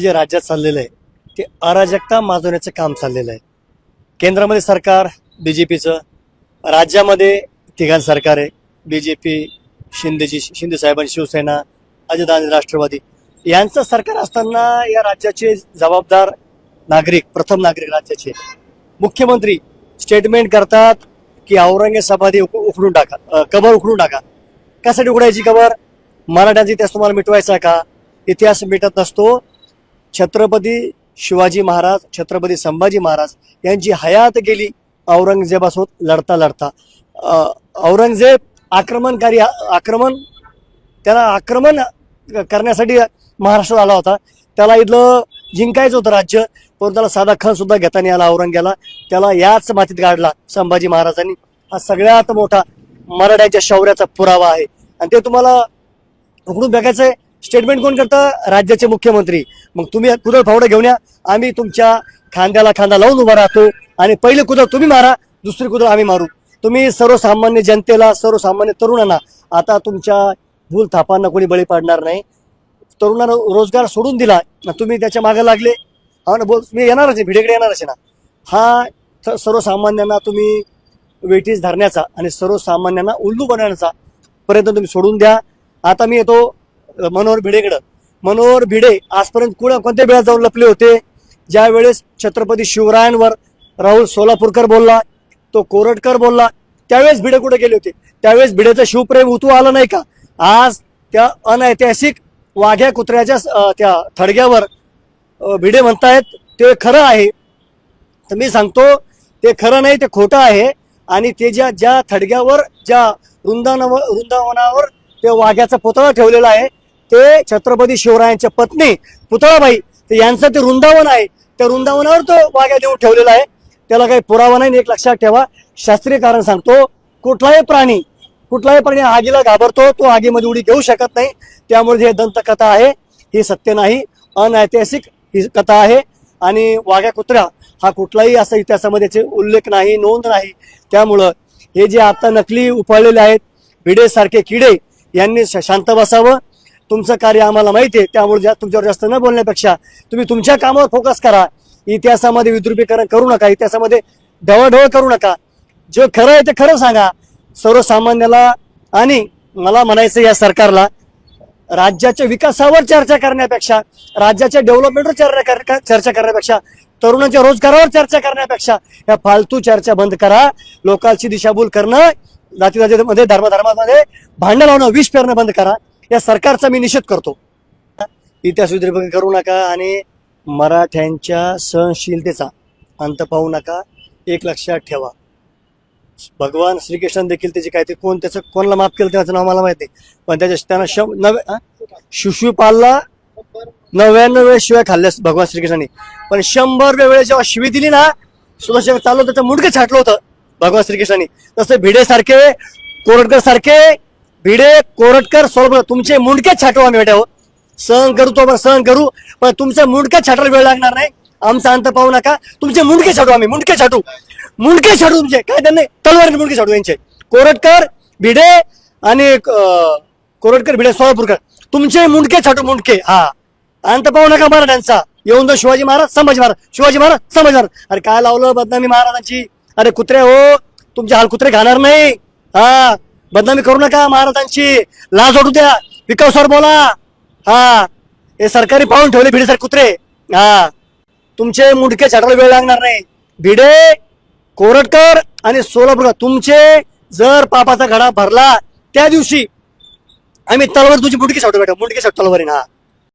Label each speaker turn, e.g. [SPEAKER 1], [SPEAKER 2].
[SPEAKER 1] जे राज्यात चाललेलं आहे ते अराजकता माजवण्याचं काम चाललेलं आहे. केंद्रामध्ये सरकार बी जे पीचं राज्यामध्ये तिघां सरकार आहे. बी जे पी शिंदेची शिंदे साहेबांची शिवसेना अजितदादा राष्ट्रवादी. यांचं सरकार असताना या राज्याचे जबाबदार नागरिक प्रथम नागरिक राज्याचे. मुख्यमंत्री स्टेटमेंट करतात की औरंगजेब उक- उखडून टाका कबर उखडून टाका. कशासाठी उघडायची कबर? मराठ्यांचा इतिहास तुम्हाला मिटवायचा का? इतिहास मिटत नसतो. छत्रपती शिवाजी महाराज छत्रपती संभाजी महाराज यांची हयात गेली औरंगजेबासोबत लढता लढता. औरंगजेब आक्रमणकारी आक्रमण त्याला आक्रमण करण्यासाठी महाराष्ट्रात आला होता. त्याला इथलं जिंकायचं होतं राज्य पण त्याला साधा खण सुद्धा घेता नाही आला औरंग्याला. त्याला याच मातीत गाडला संभाजी महाराजांनी. हा सगळ्यात मोठा मराठ्यांच्या शौर्याचा पुरावा आहे. आणि ते तुम्हाला उघडून आहे स्टेटमेंट कोण करतं? राज्याचे मुख्यमंत्री. मग तुम्ही कुदळ फावडं घेऊन या. आम्ही तुमच्या खांद्याला खांदा लावून उभा राहतो आणि पहिले कुदळ तुम्ही मारा दुसरी कुदळ आम्ही मारू. तुम्ही सर्वसामान्य जनतेला सर्वसामान्य तरुणांना आता तुमच्या भूल थापांना कोणी बळी पाडणार नाही. तरुणांना रोजगार सोडून दिला तुम्ही त्याच्यामागे लागले. हा ना बोल मी येणारच आहे भिडेकडे येणारच आहे ना. हा सर्वसामान्यांना तुम्ही वेटीस धरण्याचा आणि सर्वसामान्यांना उल्लू बनवण्याचा पर्यंत तुम्ही सोडून द्या. आता मी येतो मनोहर भिडेकडं. मनोहर भिडे आजपर्यंत कुणा कोणत्या वेळा जाऊन लपले होते? ज्यावेळेस छत्रपती शिवरायांवर राहुल सोलापूरकर बोलला तो कोरटकर बोलला त्यावेळेस भिडे कुठे गेले होते? त्यावेळेस भिडेचं शिवप्रेम उतू आलं नाही का? आज त्या अनैतिहासिक वाघ्या कुत्र्याच्या त्या थडग्यावर भिडे म्हणतायत ते खरं आहे. तर मी सांगतो ते खरं नाही ते खोटं आहे. आणि ते ज्या ज्या थडग्यावर ज्या वृंदावनावर वृंदावनावर ते वाघ्याचा पुतळा ठेवलेला आहे ते छत्रपती शिवरायांच्या पत्नी पुतळाबाई यांचं ते वृंदावन आहे. त्या वृंदावनावर तो वाघ्या देऊन ठेवलेला आहे. त्याला काही पुरावा नाही आणि एक लक्षात ठेवा. शास्त्रीय कारण सांगतो कुठलाही प्राणी कुठलाही प्राणी आगीला घाबरतो तो आगीमध्ये उडी घेऊ शकत नाही. त्यामुळे हे दंतकथा आहे. ही सत्य नाही. अनैतिहासिक ही कथा आहे. आणि वाघ्या कुत्र्या हा कुठलाही असा इतिहासामध्ये उल्लेख नाही नोंद नाही. त्यामुळं हे जे आता नकली उफाळलेले आहेत भिडेसारखे किडे यांनी श- शांत बसावं. तुमचं कार्य आम्हाला माहिती आहे. त्यामुळे तुमच्यावर जास्त न बोलण्यापेक्षा तुम्ही तुमच्या कामावर फोकस करा. इतिहासामध्ये विद्रुपीकरण करू नका. इतिहासामध्ये ढवळढवळ करू नका. जे खरं आहे ते खरं सांगा. सर्वसामान्याला आणि मला म्हणायचं या सरकारला राज्याच्या विकासावर चर्चा करण्यापेक्षा राज्याच्या डेव्हलपमेंटवर चर्चा कर- चर्चा करण्यापेक्षा तरुणांच्या रोजगारावर चर्चा करण्यापेक्षा या फालतू चर्चा बंद करा. लोकांची दिशाभूल करणं जाती जातीमध्ये धर्मधर्मामध्ये भांडण लावणं विष पेरणं बंद करा. या सरकारचा मी निषेध करतो. इतिहास विद्रुपीकरण करू नका आणि मराठ्यांच्या सहनशीलतेचा अंत पाहू नका. एक लक्षात ठेवा. भगवान श्रीकृष्ण देखील त्याचे काय ते कोण त्याचं कोणाला माफ केलं त्याचं नाव मला माहिती नाही. पण त्याच्या त्यांना शं नवे शिशुपालला नव्याण्णव वेळेस शिवाय खाल्ल्यास भगवान श्रीकृष्णाने. पण शंभर वेळेस जेव्हा शिवी दिली ना सुदर्शन चालू त्याचं मुडकं छाटलं होतं भगवान श्रीकृष्णाने. तसं भिडे सारखे सारखे भिडे कोरटकर सोलकर तुमचे मुंडके छाटू आम्ही बेटा हो. सहन करू तो सहन करू. पण तुमचे मुंडके छाटायला वेळ लागणार नाही. आमचा अंत पाहू नका. तुमचे मुंडके छाटू आम्ही मुंडके छाटू. मुंडके छाटू तुमचे. काय त्यांनी? तलवारीने मुंडके छाटू यांचे. कोरटकर भिडे आणि कोरटकर भिडे सोलापूरकर. तुमचे मुंडके छाटू मुंडके. हा. अंत पाहू नका मराठ्यांचा येऊन जाऊ शिवाजी महाराज संभाजी महाराज. शिवाजी महाराज संभाजी महाराज. अरे काय लावलं बदनामी महाराजांची? अरे कुत्रे हो. तुमचे हाल कुत्रे खाणार नाही. हा. बदनामी करू नका महाराजांची लाज वाटू द्या. विकासावर बोला. हा हे सरकारी पाहून ठेवले भिडे सर कुत्रे. हा तुमचे मुडके छाटायला वेळ लागणार नाही. भिडे कोरटकर आणि सोलापूर तुमचे जर पापाचा घडा भरला त्या दिवशी आम्ही तलवार तुझी मुडकी छाटू बेटा मुडकी छाटू तलवारी हा.